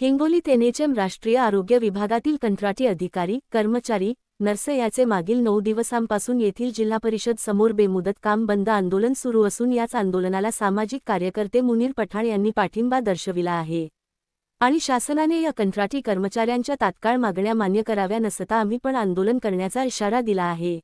हिंगोलीत एनएचएम राष्ट्रीय आरोग्य विभागातील कंत्राटी अधिकारी कर्मचारी नर्स याचे मागील नऊ दिवसांपासून येथील जिल्हा परिषद समोर बेमुदत काम बंद आंदोलन सुरू असून याच आंदोलनाला सामाजिक कार्यकर्ते मुनीर पठाण यांनी पाठिंबा दर्शविला आहे. आणि शासनाने या कंत्राटी कर्मचाऱ्यांच्या तात्काळ मागण्या मान्य कराव्या नसता आम्ही पण आंदोलन करण्याचा इशारा दिला आहे.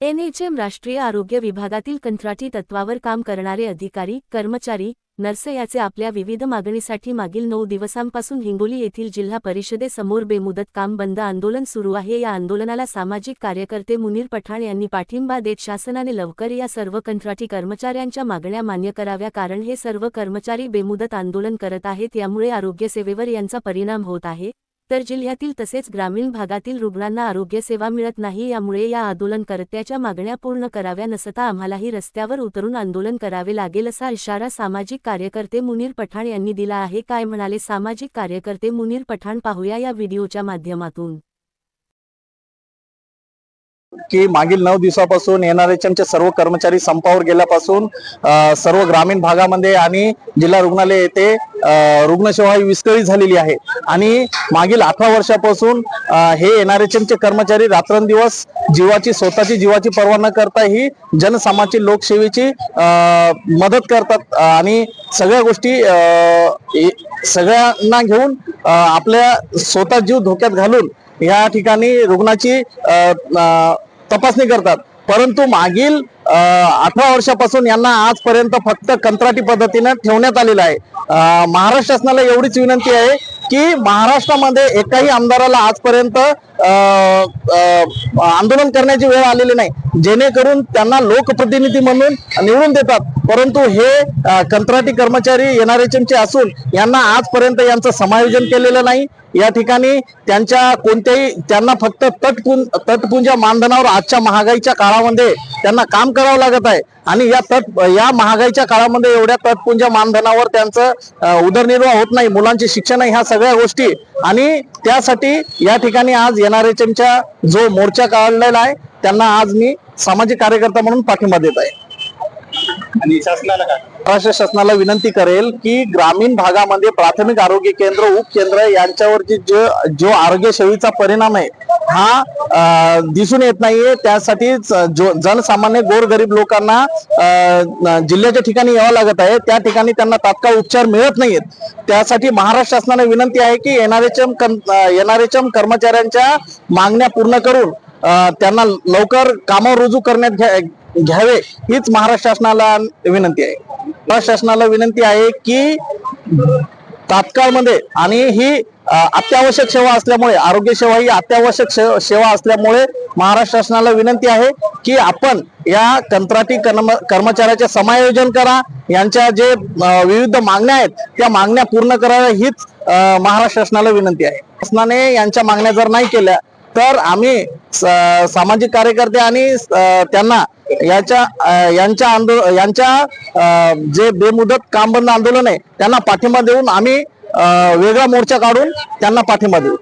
एनएचएम राष्ट्रीय आरोग्य विभागातील कंत्राटी तत्वावर काम करणारे अधिकारी कर्मचारी नर्स याचे आपल्या विविध मागणीसाठी मागील नऊ दिवसांपासून हिंगोली येथील जिल्हा परिषदेसमोर बेमुदत काम बंद आंदोलन सुरू आहे. या आंदोलनाला सामाजिक कार्यकर्ते मुनीर पठाण यांनी पाठिंबा देत शासनाने लवकर या सर्व कंत्राटी कर्मचाऱ्यांच्या मागण्या मान्य कराव्या कारण हे सर्व कर्मचारी बेमुदत आंदोलन करत आहेत. यामुळे आरोग्यसेवेवर यांचा परिणाम होत आहे. तर जिल्ह्यातील तसेच ग्रामीण भागातील रुग्णांना आरोग्यसेवा मिळत नाही यामुळे या आंदोलनकर्त्याच्या मागण्या पूर्ण कराव्या नसता आम्हालाही रस्त्यावर उतरून आंदोलन करावे लागेल असा इशारा सामाजिक कार्यकर्ते मुनीर पठाण यांनी दिला आहे. काय म्हणाले सामाजिक कार्यकर्ते मुनीर पठाण पाहूया या व्हिडिओच्या माध्यमातून. की मागील नऊ दिवसापासून एनआरएचएमचे सर्व कर्मचारी संपावर गेल्यापासून सर्व ग्रामीण भागामध्ये आणि जिल्हा रुग्णालय येथे रुग्णसेवा ही विस्कळीत झालेली आहे. आणि मागील अठरा वर्षापासून हे एनआरएचएमचे कर्मचारी रात्रंदिवस जीवाची स्वतःची जीवाची पर्वा न करता ही जनसामान्याची लोकसेवेची मदत करतात. आणि सगळ्या गोष्टी सगळ्यांना घेऊन आपल्या स्वतः जीव धोक्यात घालून या ठिकाणी रुग्णाची तपासणी करतात. परंतु मागील अठरा वर्षापासून यांना आजपर्यंत फक्त कंत्राटी पद्धतीनं ठेवण्यात आलेलं आहे. महाराष्ट्र शासनाला एवढीच विनंती आहे की महाराष्ट्रामध्ये एकाही आमदाराला आजपर्यंत आंदोलन करण्याची वेळ आलेली नाही. जेणेकरून त्यांना लोकप्रतिनिधी म्हणून निवडून देतात. परंतु हे कंत्राटी कर्मचारी एनआरएचएमचे असून यांना आजपर्यंत यांचं समायोजन केलेलं नाही. या ठिकाणी त्यांच्या कोणत्याही त्यांना फक्त तटपुं तटपुंजा मानधनावर आजच्या महागाईच्या काळामध्ये त्यांना काम करावं लागत आहे. आणि या तट या महागाईच्या काळामध्ये एवढ्या तटपुंजा मानधनावर त्यांचं उदरनिर्वाह होत नाही. मुलांचे शिक्षण ह्या सगळ्या गोष्टी. आणि त्यासाठी या ठिकाणी आज एनआरएचएमच्या जो मोर्चा काढलेला आहे त्यांना आज मी सामाजिक कार्यकर्ता म्हणून पाठिंबा देत आहे. आणि शासनाला काय महाराष्ट्र शासनाला विनंती करेल की ग्रामीण भागामध्ये प्राथमिक आरोग्य केंद्र उपकेंद्र यांच्यावरती जो जो आरोग्य सेवेचा परिणाम आहे हा दिसून येत नाहीये. त्यासाठी जनसामान्य गोरगरीब लोकांना जिल्ह्याच्या ठिकाणी यावं लागत आहे. त्या ठिकाणी त्यांना तात्काळ उपचार मिळत नाहीयेत. त्यासाठी महाराष्ट्र शासनाने विनंती आहे की एनआरएचएम एनआरएचएम कर्मचाऱ्यांच्या मागण्या पूर्ण करून त्यांना लवकर कामावर रुजू करण्यात घ्या- घ्यावे हीच महाराष्ट्र शासनाला विनंती आहे. महाराष्ट्र शासनाला विनंती आहे की तात्काळमध्ये आणि ही अत्यावश्यक सेवा असल्यामुळे आरोग्य सेवा ही अत्यावश्यक सेवा असल्यामुळे महाराष्ट्र शासनाला विनंती आहे की आपण या कंत्राटी कर्म कर्मचाऱ्याचे समायोजन करा यांच्या जे विविध मागण्या आहेत त्या मागण्या पूर्ण कराव्या हीच महाराष्ट्र शासनाला विनंती आहे. शासनाने यांच्या मागण्या जर नाही केल्या तर आम्ही सामाजिक कार्यकर्ते आणि त्यांना याच्या यांच्या आंदोलन यांच्या अ, जे बेमुदत काम बंद आंदोलन आहे त्यांना पाठिंबा देऊन आम्ही वेगळा मोर्चा काढून त्यांना पाठिंबा देऊ.